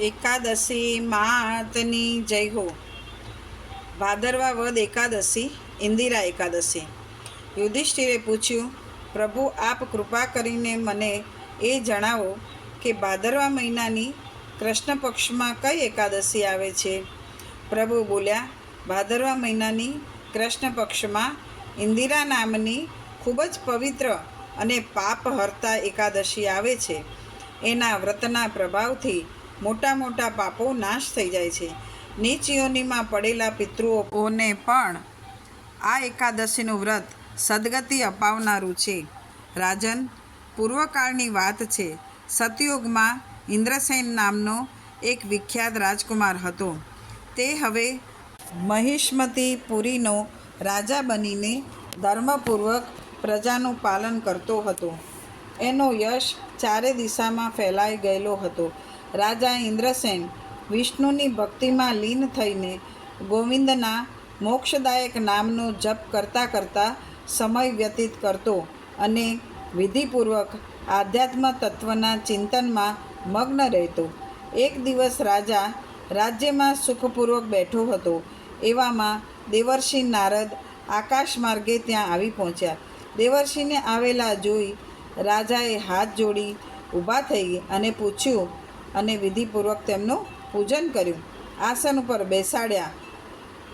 એકાદશી માતની જય હો. ભાદરવા વદ એકાદશી, ઇન્દિરા એકાદશી. યુધિષ્ઠિરે પૂછ્યું, પ્રભુ, આપ કૃપા કરીને મને એ જણાવો કે ભાદરવા મહિનાની કૃષ્ણ પક્ષમાં કઈ એકાદશી આવે છે? પ્રભુ બોલ્યા, ભાદરવા મહિનાની કૃષ્ણ પક્ષમાં ઇન્દિરા નામની ખૂબ જ પવિત્ર અને પાપ હરતા એકાદશી આવે છે. એના વ્રતના પ્રભાવથી મોટા મોટા પાપો નાશ થઈ જાય છે. નીચ યોનિમાં પડેલા પિતૃઓને પણ આ એકાદશીનું વ્રત સદગતિ અપાવનારું છે. રાજન, પૂર્વકાળની વાત છે. સતયુગમાં ઇન્દ્રસેન નામનો એક વિખ્યાત રાજકુમાર હતો. તે હવે મહિષ્મતી પુરીનો રાજા બનીને ધર્મપૂર્વક પ્રજાનું પાલન કરતો હતો. એનો યશ ચારે દિશામાં ફેલાઈ ગયેલો હતો. રાજા ઇન્દ્રસેન વિષ્ણુની ભક્તિમાં લીન થઈને ગોવિંદના મોક્ષદાયક નામનો જપ કરતાં કરતાં સમય વ્યતીત કરતો અને વિધિપૂર્વક આધ્યાત્મ તત્વના ચિંતનમાં મગ્ન રહેતો. એક દિવસ રાજા રાજ્યમાં સુખપૂર્વક બેઠો હતો. એવામાં દેવર્ષિ નારદ આકાશ માર્ગે ત્યાં આવી પહોંચ્યા. દેવર્ષિને આવેલા જોઈ રાજાએ હાથ જોડી ઊભા થઈ અને પૂછ્યું અને વિધિપૂર્વક તેમનું પૂજન કર્યું. આસન ઉપર બેસાડ્યા.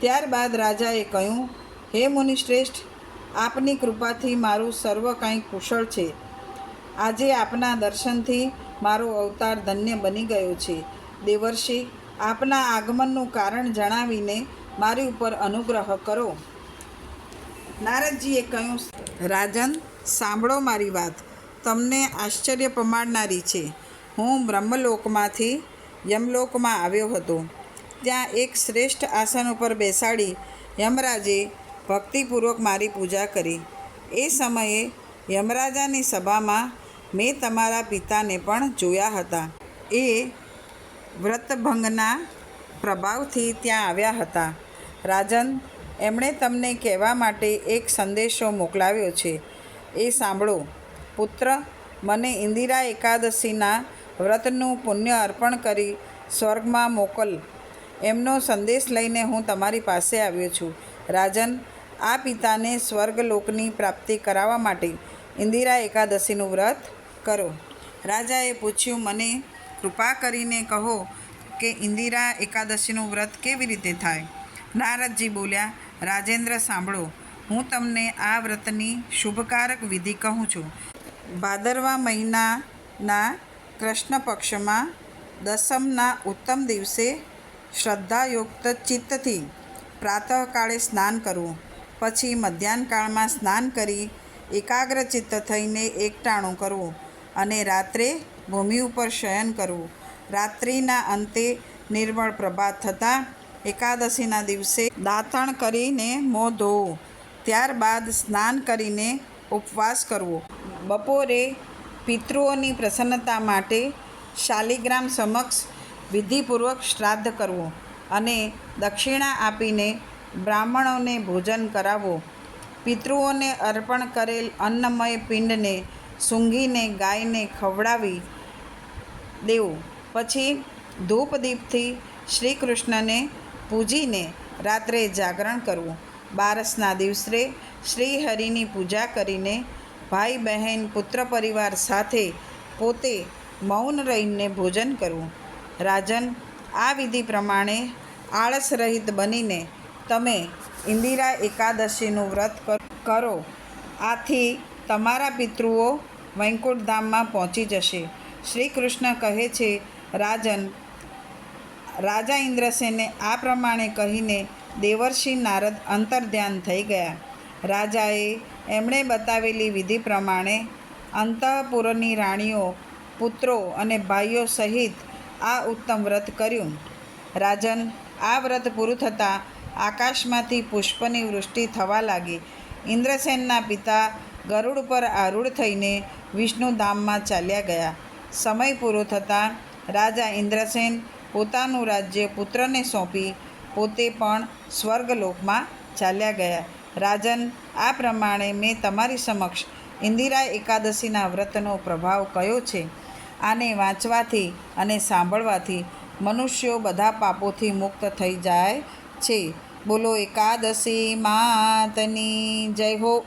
ત્યારબાદ રાજાએ કહ્યું, હે મુનિશ્રેષ્ઠ આપની કૃપાથી મારું સર્વ કાંઈ કુશળ છે. આજે આપના દર્શનથી મારો અવતાર ધન્ય બની ગયો છે. દેવર્ષિ, આપના આગમનનું કારણ જણાવીને મારી ઉપર અનુગ્રહ કરો. નારદજીએ કહ્યું, રાજન, સાંભળો મારી વાત. તમને આશ્ચર્ય પમાડનારી છે. હું બ્રહ્મલોકમાંથી યમલોકમાં આવ્યો હતો ત્યાં એક શ્રેષ્ઠ આસન ઉપર બેસાડી યમરાજે ભક્તિપૂર્વક મારી પૂજા કરી. એ સમયે યમરાજાની સભામાં મેં તમારા પિતાને પણ જોયા હતા. એ વ્રતભંગના પ્રભાવથી ત્યાં આવ્યા હતા. રાજન, એમણે તમને કહેવા માટે એક સંદેશો મોકલાવ્યો છે. એ સાંભળો. પુત્ર, મને ઇન્દિરા એકાદશીના વ્રતનું પુણ્ય અર્પણ કરી સ્વર્ગમાં મોકલ. એમનો સંદેશ લઈને હું તમારી પાસે આવ્યો છું. રાજન, આ પિતાને સ્વર્ગલોકની પ્રાપ્તિ કરાવવા માટે ઇન્દિરા એકાદશીનું વ્રત કરો. રાજાએ પૂછ્યું, મને કૃપા કરીને કહો કે ઇન્દિરા એકાદશીનું વ્રત કેવી રીતે થાય? નારદજી બોલ્યા, રાજેન્દ્ર, સાંભળો. હું તમને આ વ્રતની શુભકારક વિધિ કહું છું. ભાદરવા મહિનાના કૃષ્ણ પક્ષમાં દસમના ઉત્તમ દિવસે શ્રદ્ધાયુક્ત ચિત્તથી પ્રાતઃકાળે સ્નાન કરવું. પછી મધ્યાહનકાળમાં સ્નાન કરી એકાગ્ર ચિત્ત થઈને એકટાણું કરવું અને રાત્રે ભૂમિ ઉપર શયન કરવું. રાત્રિના અંતે નિર્મળ પ્રભાત થતાં એકાદશીના દિવસે દાંતણ કરીને મોં ધોવું. ત્યારબાદ સ્નાન કરીને ઉપવાસ કરવો. બપોરે પિતૃઓની પ્રસન્નતા માટે શાલિગ્રામ સમક્ષ વિધિપૂર્વક શ્રાદ્ધ કરવું અને દક્ષિણા આપીને બ્રાહ્મણોને ભોજન કરાવવું. પિતૃઓને અર્પણ કરેલ અન્નમય પિંડને સૂંઘીને, ગાયને ખવડાવી દેવું. પછી ધૂપદીપથી શ્રી કૃષ્ણને પૂજીને રાત્રે જાગરણ કરવું. બારસના દિવસે શ્રી હરિની પૂજા કરીને ભાઈ, બહેન, પુત્ર પરિવાર સાથે પોતે મૌન રહીને ભોજન કરવું. રાજન, આ વિધિ પ્રમાણે આળસ રહિત બનીને તમે ઇન્દિરા એકાદશીનું વ્રત કરો આથી તમારા પિતૃઓ વૈકુંઠધામમાં પહોંચી જશે. શ્રી કૃષ્ણ કહે છે, રાજન, રાજા ઇન્દ્રસેને આ પ્રમાણે કહીને દેવર્ષિ નારદ અંતર્ધ્યાન થઈ ગયા. રાજાએ એમણે બતાવેલી વિધિ પ્રમાણે અંતઃપુરની રાણીઓ, પુત્રો અને ભાઈઓ સહિત આ ઉત્તમ વ્રત કર્યું. રાજન આ વ્રત પૂરું થતાં આકાશમાંથી પુષ્પની વૃષ્ટિ થવા લાગી. ઇન્દ્રસેનના પિતા ગરુડ પર આરૂઢ થઈને વિષ્ણુધામમાં ચાલ્યા ગયા. સમય પૂરો થતાં રાજા ઇન્દ્રસેન પોતાનું રાજ્ય પુત્રને સોંપી પોતે પણ સ્વર્ગલોકમાં ચાલ્યા ગયા. રાજન, આ પ્રમાણે મેં તમારી સમક્ષ ઇન્દિરા એકાદશીના વ્રતનો પ્રભાવ કયો છે? આને વાંચવાથી અને સાંભળવાથી મનુષ્યો બધા પાપોથી મુક્ત થઈ જાય છે. બોલો, એકાદશી માતની જય હો.